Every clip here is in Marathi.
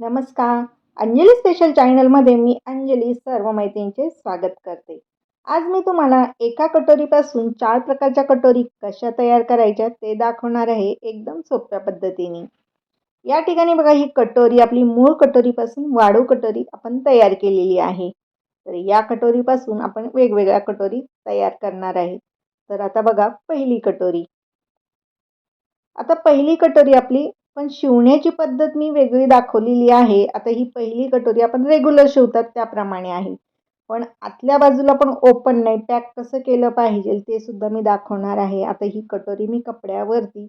नमस्कार. अंजली स्पेशल चॅनलमध्ये मी अंजली सर्व मैत्रिणींचे स्वागत करते. आज मी तुम्हाला एका कटोरीपासून चार प्रकारच्या कटोरी कशा तयार करायच्या ते दाखवणार आहे एकदम सोप्या पद्धतीने. या ठिकाणी बघा ही कटोरी आपली मूळ कटोरीपासून वाढू कटोरी आपण तयार केलेली आहे. तर या कटोरीपासून आपण वेगवेगळ्या कटोरी तयार करणार आहे. तर आता बघा पहिली कटोरी. आता पहिली कटोरी आपली पण शिवण्याची पद्धत मी वेगळी दाखवलेली आहे. आता ही पहिली कटोरी आपण रेग्युलर शिवतात त्याप्रमाणे आहे. पण आतल्या बाजूला पण ओपन नाही. पॅक कसं केलं पाहिजे ते सुद्धा मी दाखवणार आहे. आता ही कटोरी मी कपड्यावरती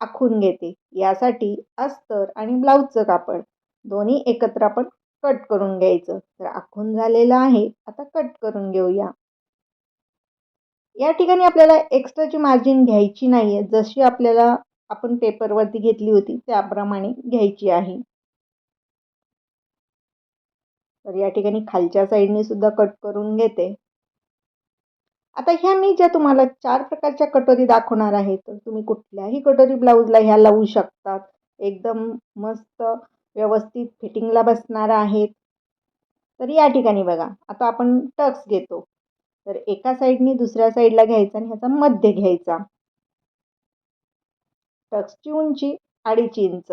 आखून घेते. यासाठी अस्तर आणि ब्लाऊजचं कापड दोन्ही एकत्र आपण कट करून घ्यायचं. तर आखून झालेलं आहे. आता कट करून घेऊया. या ठिकाणी आपल्याला एक्स्ट्राची मार्जिन घ्यायची नाही आहे जशी आपल्याला आपण पेपरवरती घेतली होती त्याप्रमाणे घ्यायची आहे. तर या ठिकाणी खालच्या साईडने सुद्धा कट करून घेते. आता ह्या मी ज्या तुम्हाला चार प्रकारच्या कटोरी दाखवणार आहे तर तुम्ही कुठल्याही कटोरी ब्लाऊजला ह्या लावू शकतात. एकदम मस्त व्यवस्थित फिटिंगला बसणार आहेत. तर या ठिकाणी बघा आता आपण टक्स घेतो. तर एका साईडने दुसऱ्या साईडला घ्यायचा आणि ह्याचा मध्य घ्यायचा. टक्सची उंची अडीच इंच.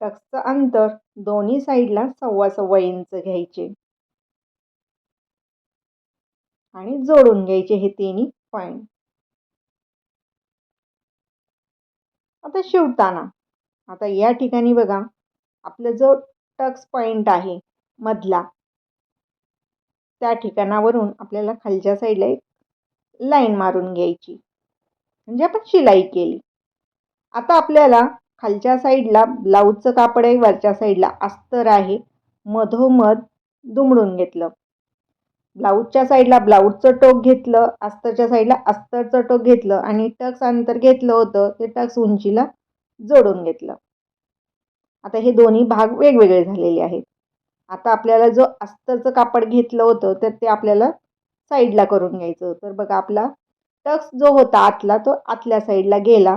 टक्सचं अंतर दोन्ही साईडला सव्वा सव्वा इंच घ्यायचे. आणि जोडून घ्यायचे हे तिन्ही पॉईंट. आता शिवताना. आता या ठिकाणी बघा. आपला जो टक्स पॉईंट आहे मधला त्या ठिकाणावरून आपल्याला खालच्या साईडला एक लाईन मारून घ्यायची. म्हणजे आपण शिलाई केली. आता आपल्याला खालच्या साईडला ब्लाऊजचं कापड आहे वरच्या साईडला अस्तर आहे. मधोमध दुमडून घेतलं. ब्लाऊजच्या साईडला ब्लाऊजचं टोक घेतलं अस्तरच्या साईडला अस्तरचं टोक घेतलं आणि टक्स अंतर घेतलं होतं ते टक्स उंचीला जोडून घेतलं. आता हे दोन्ही भाग वेगवेगळे झालेले आहेत. आता आपल्याला जो अस्तरचं कापड घेतलं होतं तर ते आपल्याला साईडला करून घ्यायचं. तर बघा आपला टक्स जो होता आतला तो आतल्या साईडला गेला.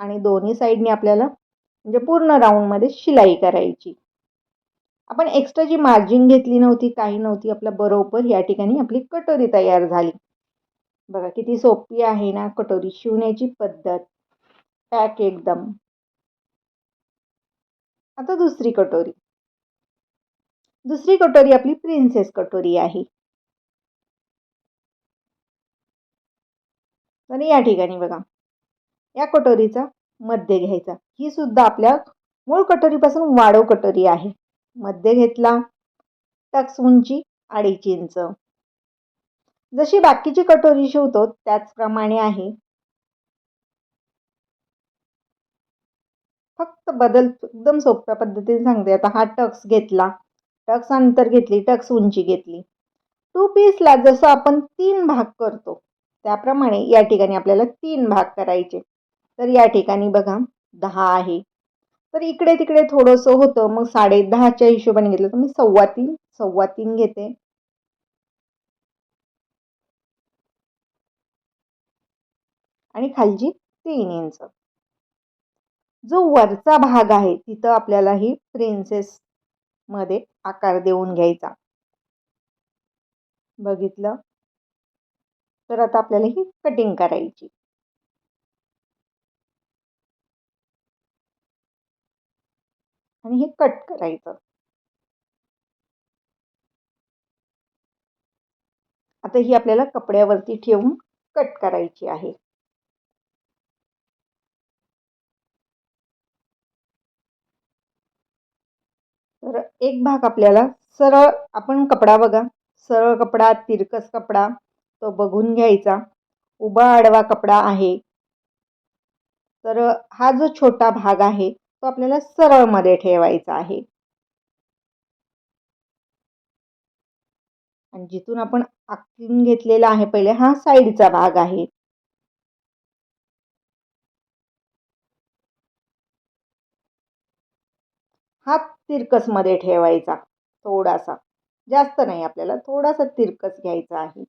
आणि दोन्ही साईडने आपल्याला म्हणजे पूर्ण राऊंडमध्ये शिलाई करायची. आपण एक्स्ट्रा जी मार्जिन घेतली नव्हती काही नव्हती आपल्या बरोबर या ठिकाणी आपली कटोरी तयार झाली. बघा किती सोपी आहे ना कटोरी शिवण्याची पद्धत. पॅक एकदम. आता दुसरी कटोरी. दुसरी कटोरी आपली प्रिन्सेस कटोरी आहे. तर या ठिकाणी बघा. या कटोरीचा मध्य घ्यायचा. ही सुद्धा आपल्या मूळ कटोरीपासून वाढव कटोरी आहे. मध्य घेतला. टक्स उंची अडीच इंच. जशी बाकीची कटोरी शिवतो त्याचप्रमाणे आहे. फक्त बदल एकदम सोप्या पद्धतीने सांगते. आता हा टक्स घेतला. टक्स अंतर घेतली. टक्स उंची घेतली. टू पीसला जसं आपण तीन भाग करतो त्याप्रमाणे या ठिकाणी आपल्याला तीन भाग करायचे. तर या ठिकाणी बघा दहा आहे. तर इकडे तिकडे थोडंसं होतं मग साडे दहाच्या हिशोबाने घेतलं तर मी सव्वा तीन सव्वा तीन घेते. आणि खालची तीन इंच. जो वरचा भाग आहे तिथं आपल्याला ही प्रिन्सेस मध्ये आकार देऊन घ्यायचा. बघितलं? तर आता आपल्याला ही कटिंग करायची. आणि हे कट करायचं. आता ही आपल्याला कपड्यावरती ठेवून कट करायची आहे. तर एक भाग आपल्याला सरळ आपण कपडा बघा सरळ कपडा तिरकस कपडा तो बघून घ्यायचा. उभा आडवा कपडा आहे. तर हा जो छोटा भाग आहे तो आपल्याला सरळमध्ये ठेवायचा आहे. आणि जिथून आपण आखून घेतलेला आहे पहिले हा साईडचा भाग आहे. हा तिरकसमध्ये ठेवायचा थोडासा. जास्त नाही आपल्याला थोडासा तिरकस घ्यायचा आहे.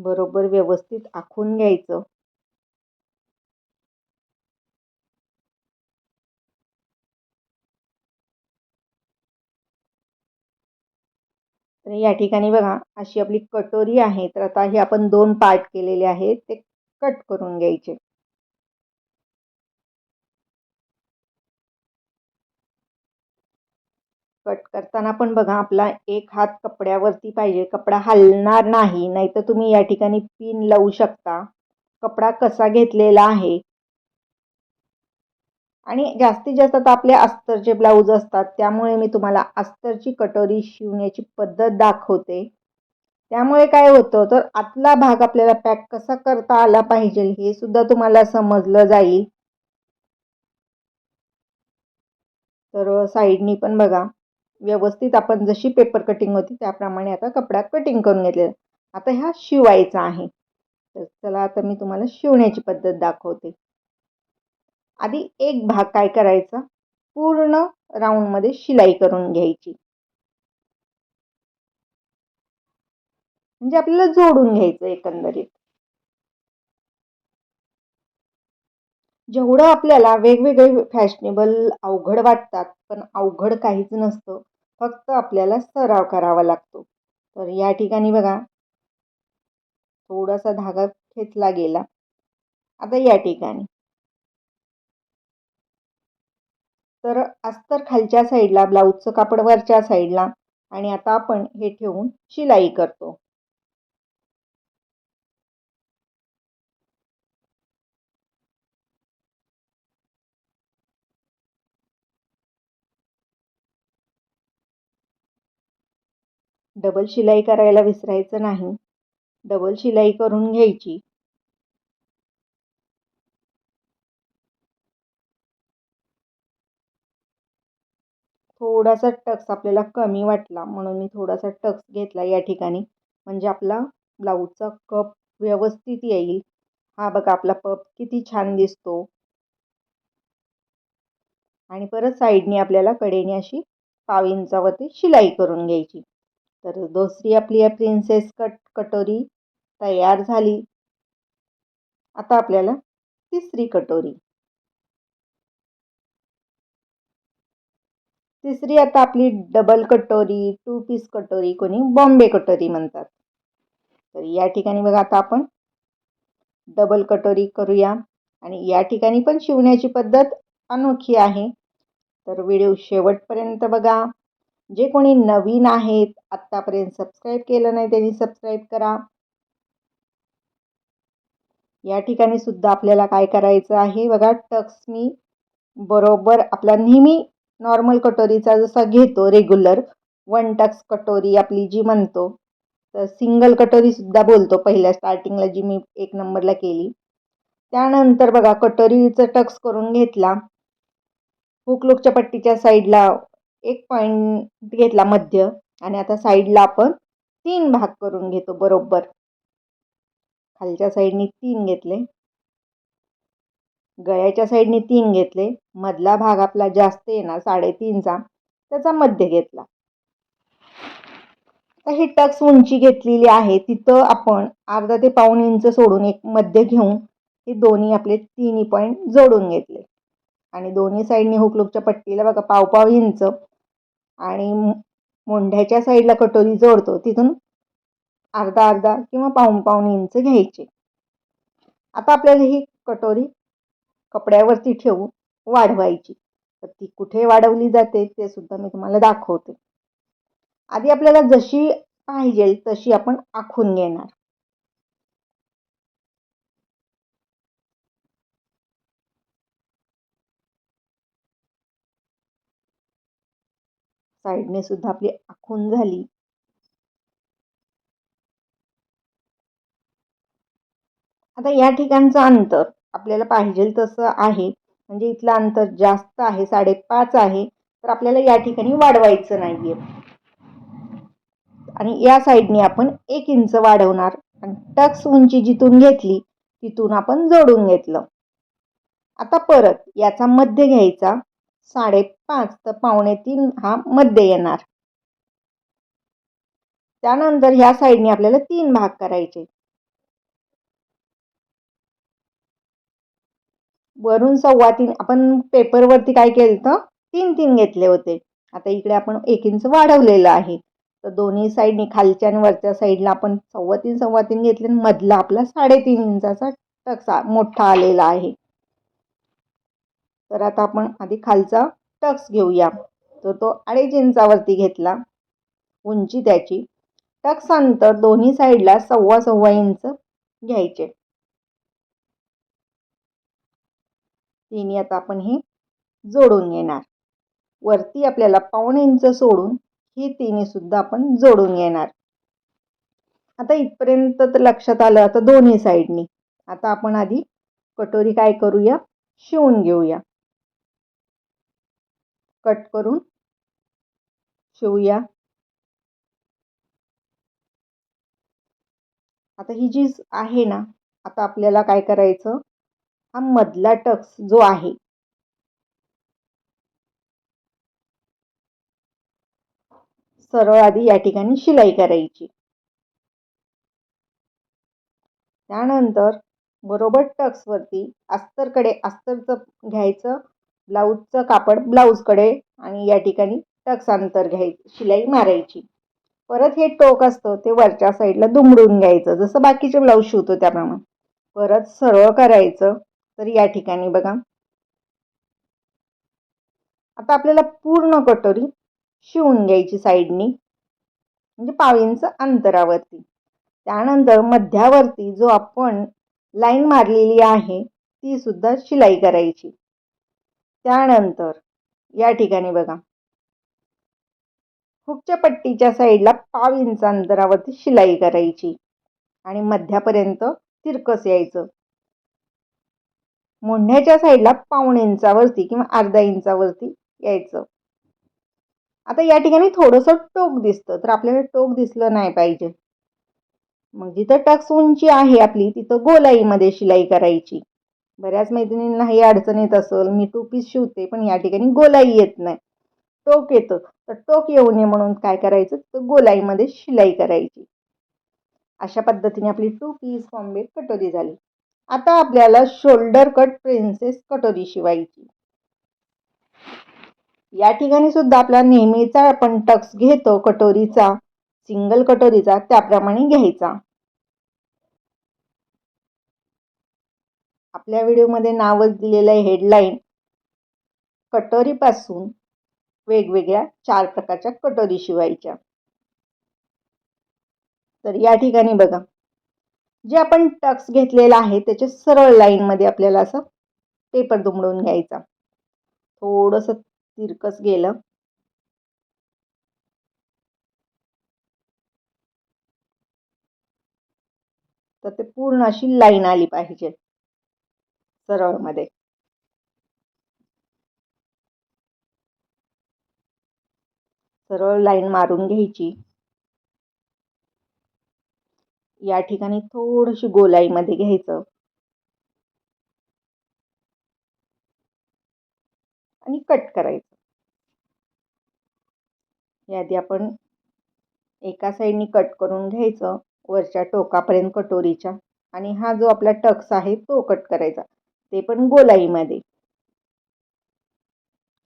बरोबर व्यवस्थित आखून घ्यायचं. तर या ठिकाणी बघा अशी आपली कटोरी आहे तर आता हे आपण दोन पार्ट केलेले आहेत ते कट करून घ्यायचे. कट करताना पण बघा आपला एक हात कपड्यावरती पाहिजे. कपडा हलणार नाही नाहीतर तुम्ही या ठिकाणी पिन लावू शकता. कपडा कसा घेतलेला आहे? आणि जास्तीत जास्त आता आपले अस्तरचे ब्लाऊज असतात त्यामुळे मी तुम्हाला अस्तरची कटोरी शिवण्याची पद्धत दाखवते. त्यामुळे काय होतं तर आतला भाग आपल्याला पॅक कसा करता आला पाहिजे हे सुद्धा तुम्हाला समजलं जाईल. तर साईडनी पण बघा. व्यवस्थित आपण जशी पेपर कटिंग होती त्याप्रमाणे आता कपडा कटिंग करून घेतलेला आता ह्या शिवायचा आहे. तर चला आता मी तुम्हाला शिवण्याची पद्धत दाखवते. आधी एक भाग काय करायचा? पूर्ण राऊंडमध्ये शिलाई करून घ्यायची. म्हणजे आपल्याला जोडून घ्यायचं एकंदरीत. जेवढं आपल्याला वेगवेगळे फॅशनेबल अवघड वाटतात पण अवघड काहीच नसतं. फक्त आपल्याला सराव करावा लागतो. तर या ठिकाणी बघा. थोडासा धागा खेचला गेला. आता या ठिकाणी. तर अस्तर खालच्या साईडला ब्लाऊजचं कापड वरच्या साईडला आणि आता आपण हे ठेवून शिलाई करतो. डबल शिलाई करायला विसरायचं नाही. डबल शिलाई करून घ्यायची. थोडासा टक्स आपल्याला कमी वाटला म्हणून मी थोडासा टक्स घेतला या ठिकाणी. म्हणजे आपला ब्लाऊजचा कप व्यवस्थित येईल. हा बघा आपला पप किती छान दिसतो. आणि परत साईडने आपल्याला कडेने अशी पाव इंचावरती शिलाई करून घ्यायची. तर दुसरी आपली प्रिन्सेस कट कटोरी तयार झाली. आता आपल्याला तिसरी कटोरी. तिसरी आता आपली डबल कटोरी टू पीस कटोरी कोणी बॉम्बे कटोरी म्हणतात. तर या ठिकाणी बघा आता आपण डबल कटोरी करूया. आणि या ठिकाणी पण शिवण्याची पद्धत अनोखी आहे. तर व्हिडिओ शेवटपर्यंत बघा. जे कोणी नवीन आहेत आत्तापर्यंत सबस्क्राईब केलं नाही त्यांनी सबस्क्राईब करा. या ठिकाणी सुद्धा आपल्याला काय करायचं आहे? बघा टक्स मी बरोबर आपला नेहमी नॉर्मल कटोरीचा जसा घेतो रेग्युलर वन टक्स कटोरी आपली जी म्हणतो तर सिंगल कटोरीसुद्धा बोलतो पहिल्या स्टार्टिंगला जी मी एक नंबरला केली. त्यानंतर बघा कटोरीचं टक्स करून घेतला. हुकलुकच्या पट्टीच्या साईडला एक पॉईंट घेतला मध्य आणि आता साईडला आपण तीन भाग करून घेतो बरोबर. खालच्या साईडनी तीन घेतले. गळ्याच्या साईडने तीन घेतले. मधला भाग आपला जास्त येणार साडेतीनचा. त्याचा मध्य घेतला. आता ही टक्स उंची घेतलेली आहे. तिथं आपण अर्धा ते पाऊण इंच सोडून एक मध्य घेऊन हे दोन्ही आपले तिन्ही पॉईंट जोडून घेतले. आणि दोन्ही साईडने हुकलुकच्या पट्टीला बघा पाव पाव इंच. आणि मोंढ्याच्या साईडला कटोरी जोडतो. तिथून अर्धा अर्धा किंवा पाऊन पाऊन इंच घ्यायचे. आता आपल्याला ही कटोरी कपड्यावरती ठेवून वाढवायची. तर ती कुठे वाढवली जाते ते सुद्धा मी तुम्हाला दाखवते. आधी आपल्याला जशी पाहिजे तशी आपण आखून घेणार. साईडने सुद्धा आपली आखून झाली. आता या ठिकाणचं अंतर आपल्याला पाहिजे तसं आहे. म्हणजे इथलं अंतर जास्त आहे साडेपाच आहे तर आपल्याला या ठिकाणी वाढवायचं नाहीये. आणि या साईडने आपण एक इंच वाढवणार आणि टक्स उंची जिथून घेतली तिथून आपण जोडून घेतलं. आता परत याचा मध्य घ्यायचा. साडेपाच तर पावणे तीन हा मध्य येणार. त्यानंतर ह्या साईडने आपल्याला तीन भाग करायचे. वरून सव्वा तीन आपण पेपरवरती काय केलं तर तीन तीन घेतले होते. आता इकडे आपण एक इंच वाढवलेलं आहे. तर दोन्ही साईडने खालच्या आणि वरच्या साईडला आपण सव्वा तीन सव्वा तीन घेतले मधला आपला साडेतीन इंचाचा टक्सा मोठा आलेला आहे. तर आता आपण आधी खालचा टक्स घेऊया. तर तो अडीच इंचावरती घेतला. उंची त्याची. टक्स अंतर दोन्ही साईडला सव्वा सव्वा इंच घ्यायचे. तिने आता आपण हे जोडून घेणार. वरती आपल्याला पाऊण इंच सोडून ही तिने सुद्धा आपण जोडून घेणार. आता इथपर्यंत तर लक्षात आलं आता दोन्ही साईडनी. आता आपण आधी कटोरी काय करूया? शिवून घेऊया. कट करून शिवूया आता ही जी आहे ना आता आपल्याला काय करायचं? हा मधला टक्स जो आहे सरळ आधी या ठिकाणी शिलाई करायची. त्यानंतर बरोबर टक्सवरती अस्तरकडे अस्तरचं घ्यायचं. ब्लाऊजचं कापड ब्लाऊजकडे आणि या ठिकाणी टक्स अंतर घ्यायचं शिलाई मारायची. परत हे टोक असतं ते वरच्या साईडला दुमडून घ्यायचं. जसं बाकीचे ब्लाऊज शिवतो त्याप्रमाणे. परत सरळ करायचं तर या ठिकाणी बघा. आता आपल्याला पूर्ण कटोरी शिवून घ्यायची साईडनी म्हणजे पावींचं अंतरावरती. त्यानंतर मध्यावरती जो आपण लाईन मारलेली आहे ती सुद्धा शिलाई करायची. त्यानंतर या ठिकाणी बघा. हुकच्या पट्टीच्या साईडला पाव इंच अंतरावरती शिलाई करायची आणि मध्यापर्यंत तिरकस यायचं. मोंढ्याच्या साईडला पाऊण इंचावरती किंवा अर्धा इंचावरती यायचं. आता या ठिकाणी थोडंसं टोक दिसतं तर आपल्याला टोक दिसलं नाही पाहिजे. मग जिथं टक्स उंची आहे आपली तिथं गोलाईमध्ये शिलाई करायची. बऱ्याच मैत्रिणींना ही अडचण येत असेल मी टू पीस शिवते पण या ठिकाणी गोलाई येत नाही. टोक येतं तर टोक येऊ नये म्हणून काय करायचं? तर गोलाईमध्ये शिलाई करायची. अशा पद्धतीने आपली टू पीस बॉम्बे कटोरी झाली. आता आपल्याला शोल्डर कट प्रिन्सेस कटोरी शिवायची. या ठिकाणी सुद्धा आपला नेहमीचा आपण टक्स घेतो कटोरीचा सिंगल कटोरीचा त्याप्रमाणे घ्यायचा. आपल्या व्हिडिओमध्ये नावच दिलेलं आहे हेडलाईन कटोरीपासून वेगवेगळ्या चार प्रकारच्या कटोरी शिवायच्या. तर या ठिकाणी बघा. जे आपण टक्स घेतलेला आहे त्याच्या सरळ लाईनमध्ये आपल्याला असं पेपर दुमडून घ्यायचा. थोडंसं तिरकस गेलं. तर ते पूर्ण अशी लाईन आली पाहिजे. सरळमध्ये. सरळ लाईन मारून घ्यायची. या ठिकाणी थोडीशी गोलाईमध्ये घ्यायचं. आणि कट करायचं. याआधी आपण एका साईडनी कट करून घ्यायचं वरच्या टोकापर्यंत कटोरीच्या. आणि हा जो आपला टक्स आहे तो कट करायचा. ते पण गोलाईमध्ये.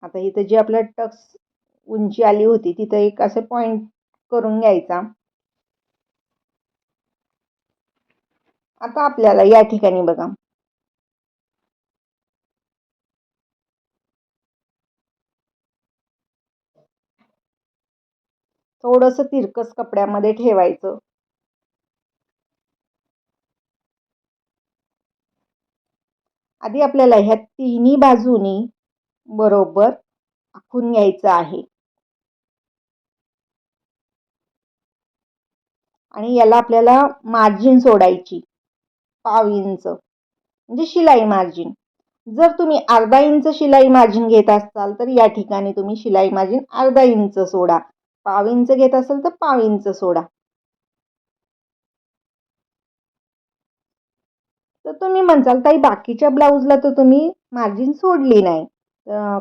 आता इथं जी आपला टक्स उंची आली होती तिथं एक असं पॉइंट करून घ्यायचा. आता आपल्याला या ठिकाणी बघा. थोडस तिरकस कपड्यामध्ये ठेवायचं. आधी आपल्याला ह्या तिन्ही बाजूनी बरोबर आखून घ्यायचं आहे. आणि याला आपल्याला मार्जिन सोडायची पाव इंच म्हणजे शिलाई मार्जिन जर तुम्ही अर्धा इंच शिलाई मार्जिन घेत असाल तर या ठिकाणी तुम्ही शिलाई मार्जिन अर्धा इंच सोडा. पाव इंच घेत असाल तर पाव इंच सोडा. तर तुम्ही म्हणसाल ताई बाकीच्या ब्लाऊजला तर तुम्ही मार्जिन सोडली नाही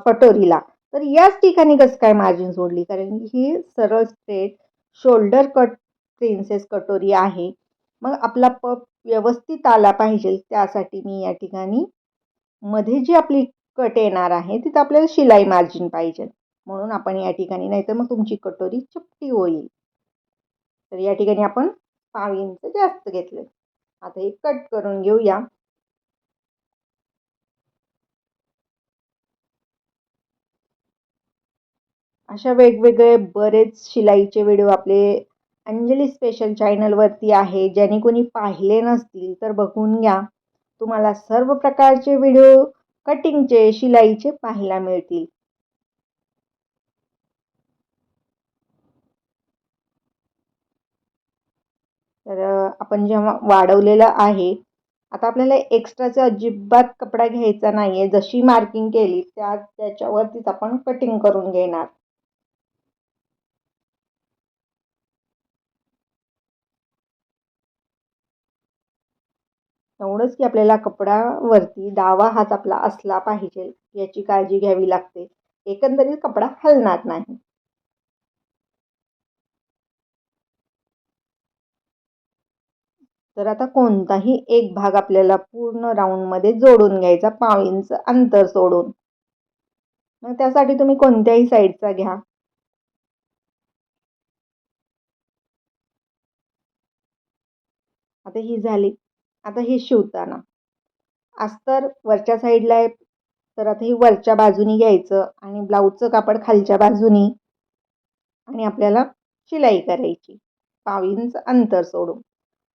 कटोरीला. तर याच ठिकाणी कसं काय मार्जिन सोडली? कारण ही सरळ स्ट्रेट शोल्डर कट प्रिन्सेस कटोरी आहे. मग आपला पप व्यवस्थित आला पाहिजे त्यासाठी मी या ठिकाणी मध्ये जी आपली कट येणार आहे तिथं आपल्याला शिलाई मार्जिन पाहिजे. म्हणून आपण या ठिकाणी नाहीतर मग तुमची कटोरी चपटी होईल. तर या ठिकाणी आपण पाव इंच जास्त घेतलं. आता हे कट करून घेऊया. अशा वेगवेगळे बरेच शिलाईचे व्हिडिओ आपले अंजली स्पेशल चॅनलवरती आहे. ज्याने कोणी पाहिले नसतील तर बघून घ्या. तुम्हाला सर्व प्रकारचे व्हिडिओ कटिंगचे शिलाईचे पाहायला मिळतील. तर आपण जेव्हा वाढवलेलं आहे आता आपल्याला एक्स्ट्राचा अजिबात कपडा घ्यायचा नाही आहे जशी मार्किंग केली त्या त्याच्यावरतीच आपण कटिंग करून घेणार. एवढंच की आपल्याला कपड्यावरती डावा हात आपला असला पाहिजे याची काळजी घ्यावी लागते. एकंदरीत कपडा हलणार नाही. तर आता कोणताही एक भाग आपल्याला पूर्ण राऊंडमध्ये जोडून घ्यायचा पाव इंच अंतर सोडून. मग त्यासाठी तुम्ही कोणत्याही साईडचा घ्या. आता ही झाली. आता हे शिवताना. अस्तर वरच्या साईडला आहे तर आता ही वरच्या बाजूनी घ्यायचं आणि ब्लाऊजचं कापड खालच्या बाजूनी आणि आपल्याला शिलाई करायची. पाव इंच अंतर सोडून.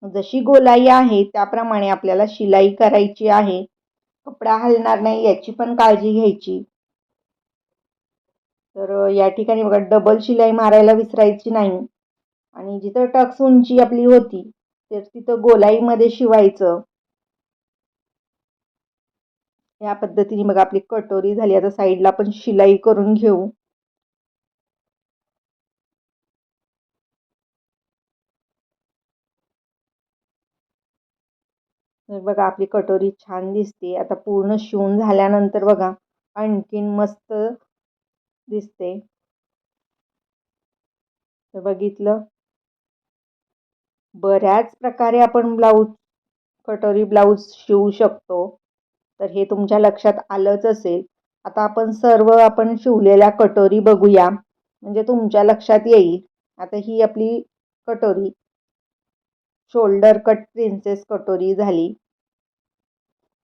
जशी गोलाई आहे त्याप्रमाणे आपल्याला शिलाई करायची आहे. कपडा हलणार नाही याची पण काळजी घ्यायची. तर या ठिकाणी बघा डबल शिलाई मारायला विसरायची नाही. आणि जिथं टक्स उंची आपली होती तर तिथं गोलाईमध्ये शिवायचं. या पद्धतीने बघा आपली कटोरी झाली. आता साईडला पण शिलाई करून घेऊ. बघा आपली कटोरी छान दिसते. आता पूर्ण शिवून झाल्यानंतर बघा आणखीन मस्त दिसते. तर बघितलं? बऱ्याच प्रकारे आपण ब्लाऊज कटोरी ब्लाऊज शिवू शकतो. तर हे तुमच्या लक्षात आलंच असेल. आता आपण सर्व आपण शिवलेल्या कटोरी बघूया. म्हणजे तुमच्या लक्षात येईल. आता ही आपली कटोरी शोल्डर कट प्रिन्सेस कटोरी झाली.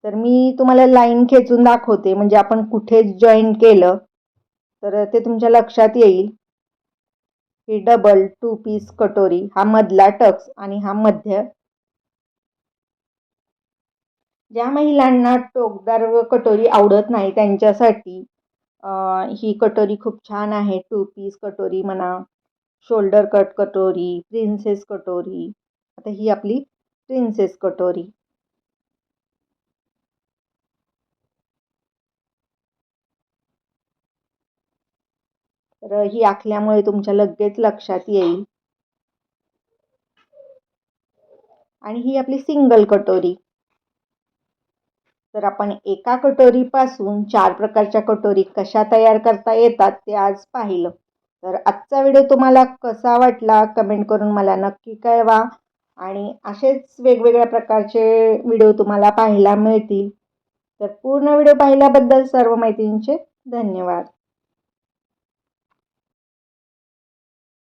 तर मी तुम्हाला लाईन खेचून दाखवते म्हणजे आपण कुठे जॉईन केलं तर ते तुमच्या लक्षात येईल. ही डबल टू पीस कटोरी हा मधला टक्स आणि हा मध्य. ज्या महिलांना टोकदार कटोरी आवडत नाही त्यांच्यासाठी ही कटोरी खूप छान आहे. टू पीस कटोरी म्हणा शोल्डर कट कटोरी प्रिन्सेस कटोरी. आता ही आपली प्रिन्सेस कटोरी. तर ही आखल्यामुळे तुमच्या लगेच लक्षात येईल. आणि ही आपली सिंगल कटोरी. तर आपण एका कटोरीपासून चार प्रकारच्या कटोरी कशा तयार करता येतात ते आज पाहिलं. तर आजचा व्हिडिओ तुम्हाला कसा वाटला कमेंट करून मला नक्की कळवा. आणि असेच वेगवेगळ्या प्रकारचे व्हिडिओ तुम्हाला पाहायला मिळतील. तर पूर्ण व्हिडिओ पाहिल्याबद्दल सर्व मैत्रिणींचे धन्यवाद.